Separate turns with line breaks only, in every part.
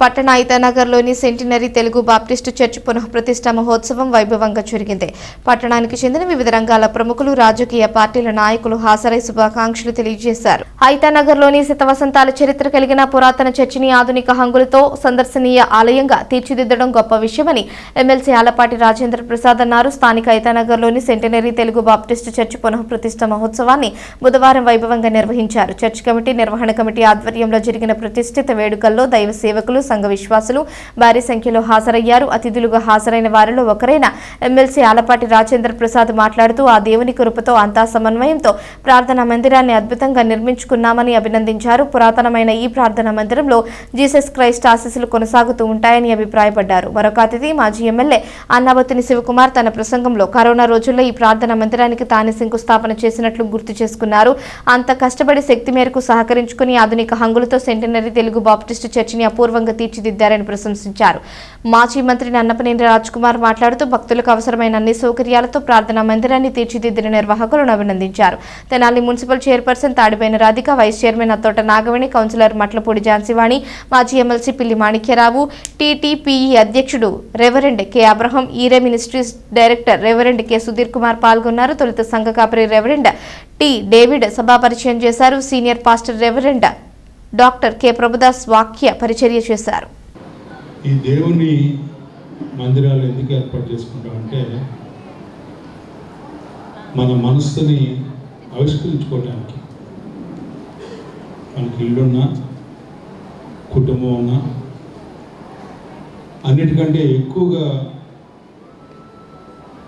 పట్టణ ఐతానగర్లోని centenary Telugu Baptist church పునఃప్రతిష్ఠ మహోత్సవం వైభవంగా జరిగింది. పట్టణానికి చెందిన వివిధ రంగాల ప్రముఖులు రాజకీయ పార్టీల నాయకులు హాజరై శుభాకాంక్షలు తెలియజేశారు. ఐతానగర్లోని శతవసంతాల చరిత్ర కలిగిన పురాతన చర్చిని ఆధునిక హంగులతో సందర్శనీయ ఆలయంగా తీర్చిదిద్దడం గొప్ప విషయమని ఎమ్మెల్సీ ఆలపాటి రాజేంద్ర ప్రసాద్ అన్నారు. స్థానిక ఐతానగర్లోని సెంటినరీ తెలుగు బాప్టిస్టు చర్చ్ పునఃప్రతిష్ఠ మహోత్సవాన్ని బుధవారం వైభవంగా నిర్వహించారు. చర్చ్ కమిటీ నిర్వహణ కమిటీ ఆధ్వర్యంలో జరిగిన ప్రతిష్ఠిత వేడుకల్లో దైవ సేవకులు సంఘ విశ్వాసులు భారీ సంఖ్యలో హాజరయ్యారు. అతిథులుగా హాజరైన వారిలో ఒకరైన ఎమ్మెల్సీ ఆలపాటి రాజేంద్ర ప్రసాద్ మాట్లాడుతూ ఆ దేవుని కృపతో అంతా సమన్వయంతో ప్రార్థనా మందిరాన్ని అద్భుతంగా నిర్మించుకున్నామని అభినందించారు. పురాతనమైన ఈ ప్రార్థనా మందిరంలో జీసస్ క్రైస్ట్ ఆశీస్సులు కొనసాగుతూ ఉంటాయని అభిప్రాయపడ్డారు. మరొక అతిథి మాజీ ఎమ్మెల్యే అన్నావతిని శివకుమార్ తన ప్రసంగంలో కరోనా రోజుల్లో ఈ ప్రార్థనా మందిరానికి తానే శంకుస్థాపన చేసినట్లు గుర్తు చేసుకున్నారు. అంత కష్టపడి శక్తి మేరకు సహకరించుకుని ఆధునిక హంగులతో సెంటనరీ తెలుగు బాప్టిస్టు చర్చిని అపూర్వంగా తీర్చిదిద్దారని ప్రశంసించారు. మాజీ మంత్రి నన్నపనేని రాజ్ కుమార్ మాట్లాడుతూ భక్తులకు అవసరమైన అన్ని సౌకర్యాలతో ప్రార్థనా మందిరాన్ని తీర్చిదిద్దిన నిర్వాహకులను అభినందించారు. Tenali municipal chairperson Tadiboyina Radhika vice chairman Attota Nagaveni councillor Matlapudi Jhansivani మాజీ ఎమ్మెల్సీ పిల్లి మాణిక్యరావు టీటీపీఈ అధ్యక్షుడు రెవరెండ్ కె. అబ్రహం ఈరే ministries director reverend K. Sudhir Kumar పాల్గొన్నారు. తొలుత సంఘ కాపరి రెవరెండ్ టి. డేవిడ్ సభా పరిచయం చేశారు. Senior pastor reverend doctor K. Prabhudas వాక్య పరిచర్య చేశారు.
ఈ దేవుని మందిరాలు ఎందుకు ఏర్పాటు చేసుకుంటామంటే మన మనస్సుని ఆవిష్కరించుకోవడానికి మనకి ఇల్లున్నా కుటుంబం ఉన్నా అన్నిటికంటే ఎక్కువగా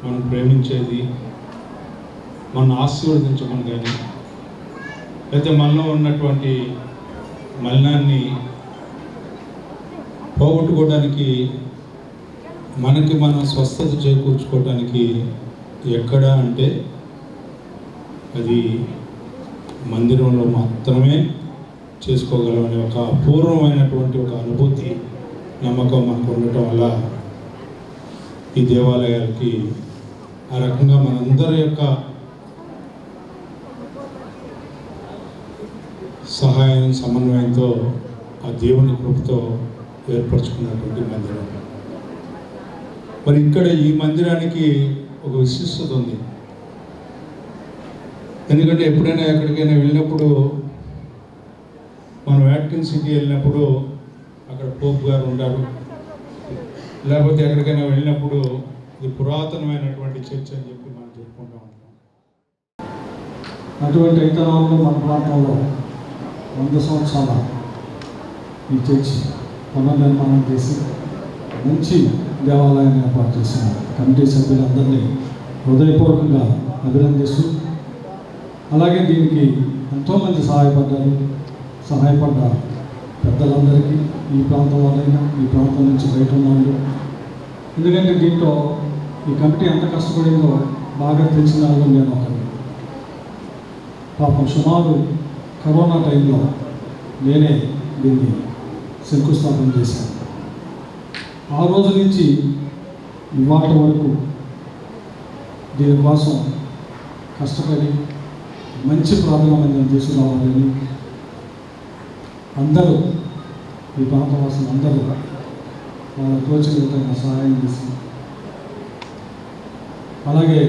మనం ప్రేమించేది మనం ఆశీర్వదించమని కానీ లేకపోతే మనలో ఉన్నటువంటి మలినాన్ని పోగొట్టుకోవడానికి మనకి మనం స్వస్థత చేకూర్చుకోవడానికి ఎక్కడ అంటే అది మందిరంలో మాత్రమే చేసుకోగలమనే ఒక అపూర్వమైనటువంటి ఒక అనుభూతి నమ్మకం మనకు ఉండటం వల్ల ఈ దేవాలయాలకి ఆ రకంగా మనందరి యొక్క సహాయం సమన్వయంతో ఆ దేవుని కృపతో ఏర్పరచుకున్నటువంటి మందిరం. మరి ఇక్కడ ఈ మందిరానికి ఒక విశిష్టత ఉంది. ఎందుకంటే ఎప్పుడైనా ఎక్కడికైనా వెళ్ళినప్పుడు మనం వ్యాటికన్ సిటీ వెళ్ళినప్పుడు అక్కడ పోప్ గారు ఉంటారు. లేకపోతే ఎక్కడికైనా వెళ్ళినప్పుడు ఇది పురాతనమైనటువంటి చర్చ్ అని చెప్పి మనం చెప్పుకుంటూ ఉంటాం.
అటువంటి ఇతరాల్లో మన ప్రాంతంలో వంద సంవత్సరాల ఈ చర్చి పునర్నిర్మాణం చేసి మంచి దేవాలయాన్ని ఏర్పాటు చేసిన కమిటీ సభ్యులందరినీ హృదయపూర్వకంగా అభినందిస్తూ అలాగే దీనికి ఎంతోమంది సహాయపడ్డారు. సహాయపడ్డ పెద్దలందరికీ ఈ ప్రాంతం వాళ్ళైనా ఈ ప్రాంతం నుంచి బయట ఉన్న వాళ్ళు ఎందుకంటే దీంట్లో ఈ కమిటీ ఎంత కష్టపడిందో బాగా తెలిసిన వాళ్ళు నేను ఒకరిని. పాపం సుమారు కరోనా టైంలో నేనే దీన్ని శంకుస్థాపన చేశాను. ఆ రోజు నుంచి ఇవాటి వరకు దీనికోసం కష్టపడి మంచి ప్రార్థన మందిరం తీసుకురావాలని అందరూ ఈ ప్రాంతవాసులు అందరూ వాళ్ళ తోచిన విధంగా సహాయం చేసి అలాగే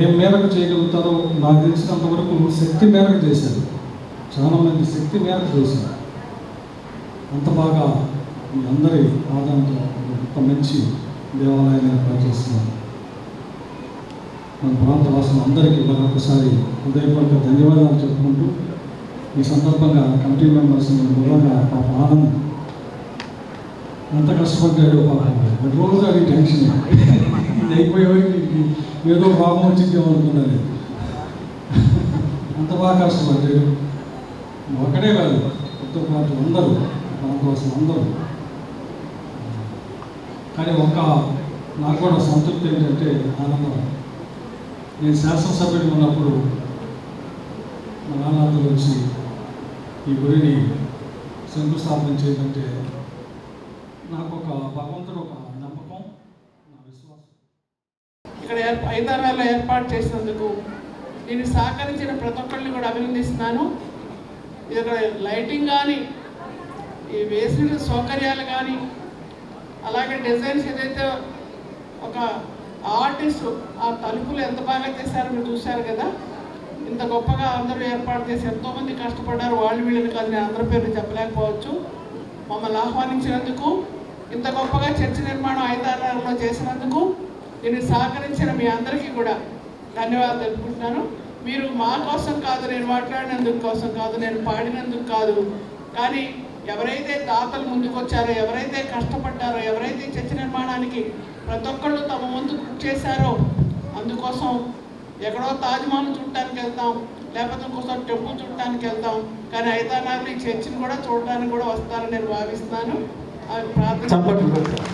ఏ మేరకు చేయగలుగుతారో నాకు తెలిసినంత వరకు శక్తి మేరకు చేశారు. చాలా మంది శక్తి మేరకు చేశారు. అంత బాగా మీ అందరి ఆదాయంతో ఒక గొప్ప మంచి దేవాలయాన్ని ఏర్పాటు చేస్తున్నారు. మన ప్రాంత వాసులు అందరికీ మరొకసారి హృదయపూర్వక ధన్యవాదాలు చెప్పుకుంటూ ఈ సందర్భంగా కమిటీ మెంబర్స్ మూలంగా పాప ఆనంద్. అంత కష్టపడ్డాడు పాపం. రోజు అది టెన్షన్. ఇది అయిపోయేవాడికి ఏదో రోగం వచ్చిందేమో అనుకున్నాను అంత బాగా కష్టపడ్డాడు. ఒకటే కాదు కొత్త పార్టీ అందరూ మన కోసం అందరూ. కానీ ఒక నాకు కూడా సంతృప్తి ఏంటంటే ఆనందం. నేను శాసనసభ్యుడు ఉన్నప్పుడు మా నాన్నగారు వచ్చి ఈ గుడిని శంకుస్థాపన చేయదంటే నాకు ఒక భగవంతుడు ఒక నమ్మకం నా విశ్వాసం.
ఇక్కడ ఏర్ప- ఐదారాల్లో ఏర్పాటు చేసినందుకు నేను సహకరించిన ప్రతి ఒక్కరిని కూడా అభినందిస్తున్నాను. లైటింగ్ కానీ ఈ వేసిన సౌకర్యాలు కానీ అలాగే డిజైన్స్ ఏదైతే ఒక ఆర్టిస్ట్ ఆ తలుపులు ఎంత బాగా చేశారో మీరు చూశారు కదా? ఇంత గొప్పగా అందరూ ఏర్పాటు చేసి ఎంతోమంది కష్టపడ్డారు. వాళ్ళు వీళ్ళని కాదు నేను అందరి పేర్లు చెప్పలేకపోవచ్చు. మమ్మల్ని ఆహ్వానించినందుకు ఇంత గొప్పగా చర్చ నిర్మాణం ఐదారులో చేసినందుకు దీన్ని సహకరించిన మీ అందరికీ కూడా ధన్యవాదాలు తెలుపుకుంటున్నాను. మీరు మా కోసం కాదు నేను మాట్లాడినందుకు కోసం కాదు నేను పాడినందుకు కాదు. కానీ ఎవరైతే దాతలు ముందుకు వచ్చారో ఎవరైతే కష్టపడ్డారో ఎవరైతే చర్చ నిర్మాణానికి ప్రతి ఒక్కళ్ళు తమ వంతు కృషి చేశారో అందుకోసం ఎక్కడో తాజ్మహల్ చూడటానికి వెళ్తాం లేకపోతే ఇంకోసారి టెంపుల్ చూడటానికి వెళ్తాం. కానీ ఐదానాలు ఈ చర్చిని కూడా చూడటానికి కూడా వస్తారని నేను భావిస్తున్నాను. అవి ప్రార్థన
చప్పట్లు కొట్టారు